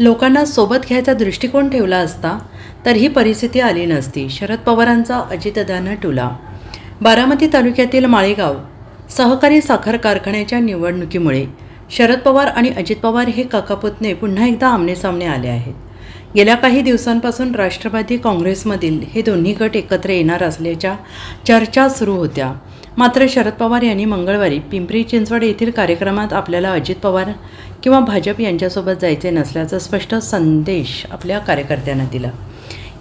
लोकांना सोबत घ्यायचा दृष्टिकोन ठेवला असता तर ही परिस्थिती आली नसती. शरद पवारांचा अजितदानं टुला. बारामती तालुक्यातील माळेगाव सहकारी साखर कारखान्याच्या निवडणुकीमुळे शरद पवार आणि अजित पवार हे काकापुतणे पुन्हा एकदा आमनेसामने आले आहेत. गेल्या काही दिवसांपासून राष्ट्रवादी काँग्रेसमधील हे दोन्ही गट एकत्र येणार असल्याच्या चर्चा सुरू होत्या. मात्र शरद पवार यांनी मंगळवारी पिंपरी चिंचवड येथील कार्यक्रमात आपल्याला अजित पवार किंवा भाजप यांच्यासोबत जायचे नसल्याचा स्पष्ट संदेश आपल्या कार्यकर्त्यांना दिला.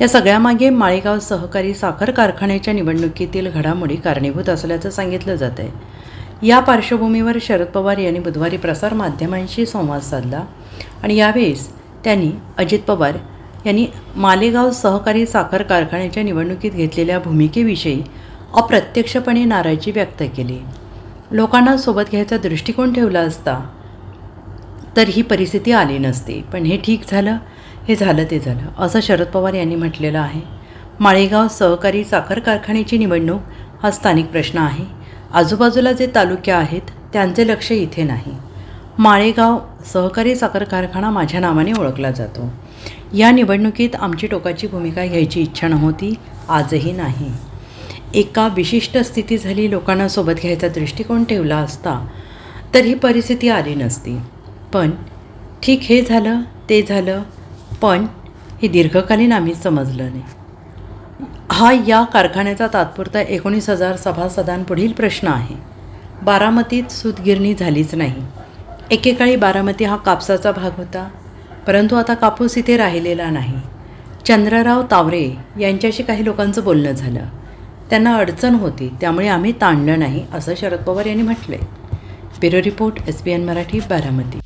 या सगळ्यामागे माळेगाव सहकारी साखर कारखान्याच्या निवडणुकीतील घडामोडी कारणीभूत असल्याचं सांगितलं जात आहे या पार्श्वभूमीवर शरद पवार यांनी बुधवारी प्रसारमाध्यमांशी संवाद साधला आणि यावेळेस त्यांनी अजित पवार यांनी मालेगाव सहकारी साखर कारखान्याच्या निवडणुकीत घेतलेल्या भूमिकेविषयी अप्रत्यक्षपणे नाराजी व्यक्त केली. लोकांना सोबत घ्यायचा दृष्टिकोन ठेवला असता तर ही परिस्थिती आली नसती. पण हे ठीक झालं हे झालं ते झालं असं शरद पवार यांनी म्हटलेलं आहे. माळेगाव सहकारी साखर कारखान्याची निवडणूक हा स्थानिक प्रश्न आहे. आजूबाजूला जे तालुके आहेत त्यांचे लक्ष इथे नाही. माळेगाव सहकारी साखर कारखाना माझ्या नावाने ओळखला जातो. या निवडणुकीत आमची टोकाची भूमिका घ्यायची इच्छा नव्हती आजही नाही. एका विशिष्ट स्थिती झाली लोकांना सोबत घ्यायचा दृष्टिकोन ठेवला असता तर ही परिस्थिती आली नसती. पण ठीक हे झालं ते झालं पण हे दीर्घकालीन आम्ही समजलं नाही. हा या कारखान्याचा तात्पुरता एकोणीस हजार सभासदांपुढील प्रश्न आहे. बारामतीत सूतगिरणी झालीच नाही. एकेकाळी बारामती हा कापसाचा भाग होता. परंतु आता कापूस इथे राहिलेला नाही. चंद्रराव तावरे यांच्याशी काही लोकांचं बोलणं झालं. त्यांना अडचण होती त्यामुळे आम्ही ताणलं नाही असं शरद पवार यांनी म्हटलं आहे bureau report S B N Marathi Baramati.